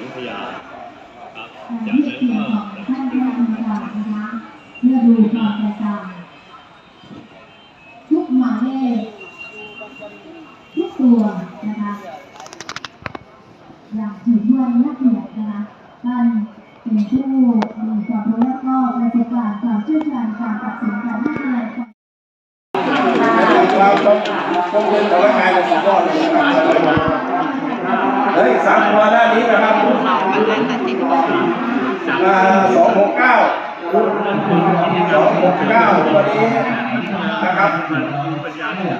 วิทยาครับจากนั้นเสียงก็ของท่านคณะกรรมการนะเพื่อดูความแตกต่างทุกหมายเลขทุกตัวนะคะอย่างถี่ถ้วนละเอียดนะคะท่านเป็นผู้มีความรู้และก็ประสบการณ์ความเชี่ยวชาญการตัดสินการให้คะแนนความความต้องต้องเป็นของร่างกายเราสุดยอดเลยเหลืออีกสามตัวด้าน นะครับอ่าสองหกเก้าสองหกเก้าตัวนี้นะครับปัญญาเนี่ย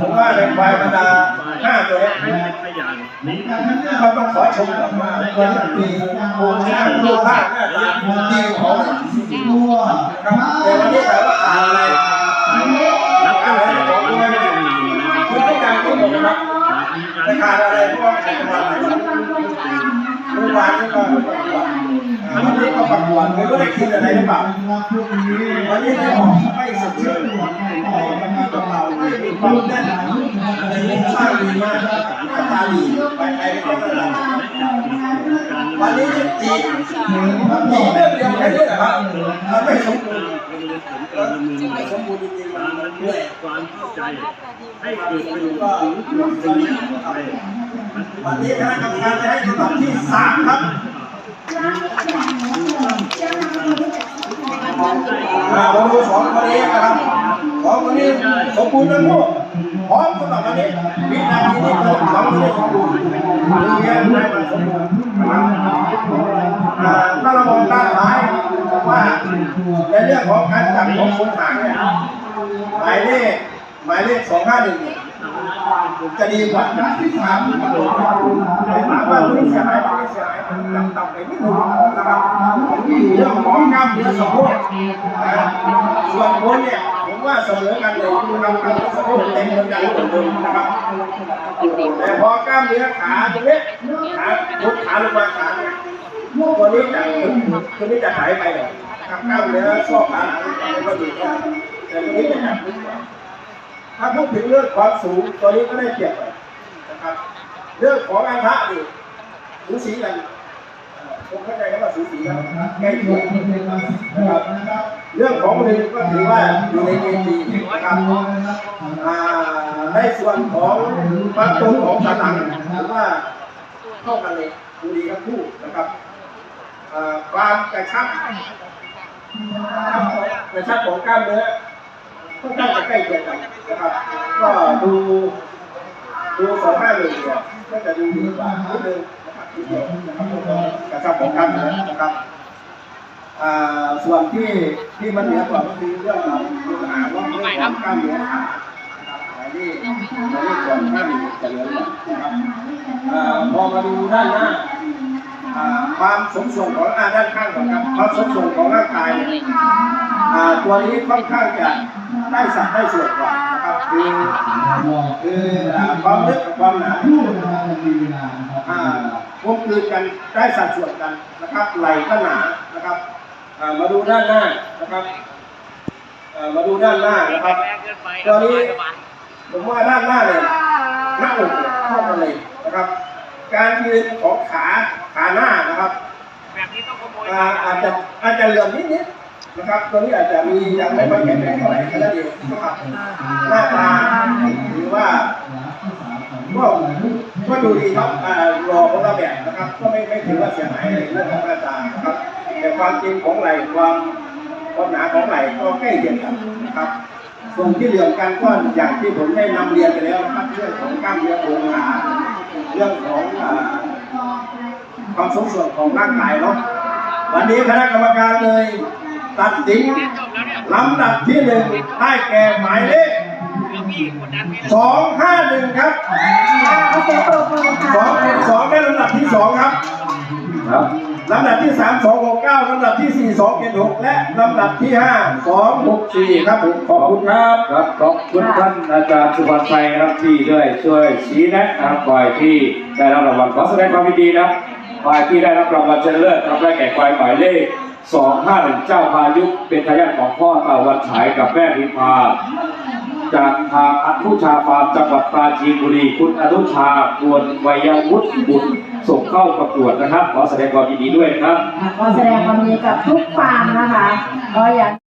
ผมว่าในควายบรรดาห้าตัวนี้พยานนี้เราต้องขอชมก่อนว่าตัวนี้มีโครงสร้างรูปร่างหน้าตาดีของตัวครับแต่วันนี้แต่ว่าขาดอะไรนับตั้งแของวันตัวที่นี้คือต้องการที่หมนะครับแต่ขาดอะไรเพราะว่าขาดอะไรเมื่อวานก็ ประกวดอ่าวันนี้ก็ประกวดไม่รู้ได้กินอะไรหรือเปล่าวันนี้ได้ออกไม่สดชื่นออกมันมีกับเราไม่มีความแน่นในรูปร่างดีมากหน้าตาดีไปใครก็ไม่ได้วันนี้จีบจีบเรื่องเดียวแค่นี้แหละครับมันไม่สมบูรณ์ไม่สมบูรณ์จริงๆมันมันเหนื่อยความเข้าใจให้เกิดประโยชน์สูงสุดในวันนี้คณะกรรมการจะให้ลำดับที่สามครับ อ่าเราดูสองคนนี้นะครับสองคนนี้สมบูรณ์ทั้งคู่พร้อมสำหรับวันนี้วินาทีนี้เป็สองคนนี้สมบูรณ์มีเงี้ยได้มาสมบูรณ์นะครับถ้าเรามองด้านซ้ายว่าในเรื่องของการจับของคนหางเนี่ยหมายเลข หมายเลขสองห้าหนึ่งจะดีกว่าที่ถามแต่ถามว่าไม่เสียหายไม่เสียหายมันต่ำไปนิดนึงนะครับเรื่องของกล้ามเนื้อสะโพกส่วนบนเนี่ยผมว่าเสมอกันเลยนะครับกล้ามเนื้อสะโพกเต็มเหมือนกันเหมือนนะครับแต่พอกล้ามเนื้อขาตรงนี้ขาลุกขาลงมาขาเนี่ยตัวนี้จะตัวนี้จะหายไปเลยกล้ามเนื้อข้อขาหลังจะไม่ดีแต่ตัวนี้จะหายไปกว่า ถ้าพูดถึงเรื่องความสูงตัวนี้ก็ได้เปรียบไปนะครับ เรื่องของอันทะนี่สูสีกันผมเข้าใจว่าสูสีกันใกล้เคียงนะครับเรื่องของมือก็ถือว่าอยู่ในเกณฑ์ดีนะครับในส่วนของประตูของสันหลังถือว่าเข้ากันเลยดูดีทั้งคู่นะครับความกระชับกระชับของกล้ามเนื้อ ค่อนข้างจะใกล้เคียงกันนะครับ ก็ดูดูสองห้าหนึ่งเนี่ยก็จะดูดีกว่านิดนึงนะครับทีเดียวนะครับกระชับของกล้านนะครับส่วนที่ที่มันเหนือกว่าก็คือเรื่องของปัญหาว่าเรื่องของกล้ามเนื้อขานะครับหมายเลขหมายเลขสองห้าหนึ่งจะเหลือกว่านะครับพอมาดูด้านหน้า ความสมส่วนของอาด้านข้างก่อนครับความสมส่วนของร่างกายเนี่ยตัวนี้ค่อนข้างจะได้สัดได้ส่วนกว่านะครับคือคือความลึกกับความหนาอ่ากลมกลืนกันได้สัดส่วนกันนะครับไหล่ก็หนานะครับมาดูด้านหน้านะครับมาดูด้านหน้านะครับตัวนี้ผมว่าด้านหน้าเนี่ยหน้าอกเข้ากันเลยนะครับ การยืนของขา ขาหน้านะครับอ่าอาจจะอาจจะเหลื่อมนิดนิดๆนะครับตัวนี้อาจจะมียังไม่ค่อยแข็งแรงเท่าไหร่แค่นั้นเองนะครับหน้าตาหรือว่าก็ก็ดูดีครับอ่ารอคนละแบบนะครับ ก็ไม่ไม่ถือว่าเสียหายในเรื่องของหน้าตานะครับ แต่ความจริงของไหล่ความความหนาของไหล่ก็ใกล้เคียงกันนะครับส่วนที่เหลื่อมกันก็อย่างที่ผมได้นำเรียนไปแล้วนะครับเรื่องของกล้ามเนื้อโครงขาเรื่องของอ่า ความสมส่วนของร่างกายเนาะวันนี้คณะกรรมการเลย ตัดสินลำดับที่หนึ่งได้แก่หมายเลขสองห้าหนึ่งครับเอาเสียงปรบมือค่ะสองเป็นสองได้ลำดับที่สองครับครับลำดับที่สามสองหกเก้าลำดับที่สี่สองเจ็ดหกและลำดับที่ห้าสองหกสี่ครับผมขอบคุณครับครับขอบคุณท่านอาจารย์สุวรรณชัยนะครับที่ได้ช่วยชี้แนะนะครับฝ่ายที่ได้รับรางวัลขอแสดงความยินดีนะครับ ฝ่ายที่ได้รับรางวัลชนะเลิศรับได้แก่ควายหมายเลข251เจ้าพายุเป็นทายาทของพ่อตาวันฉายกับแม่พิมพาจากทางอนุชาฟาร์มจังหวัดปราจีนบุรีคุณอนุชาควรวัยวุฒิบุตรส่งเข้าประกวดนะครับ ขอแสดงความยินดีด้วยครับ ก็แสดงความยินดีกับทุกฟาร์มนะคะก็อย่าก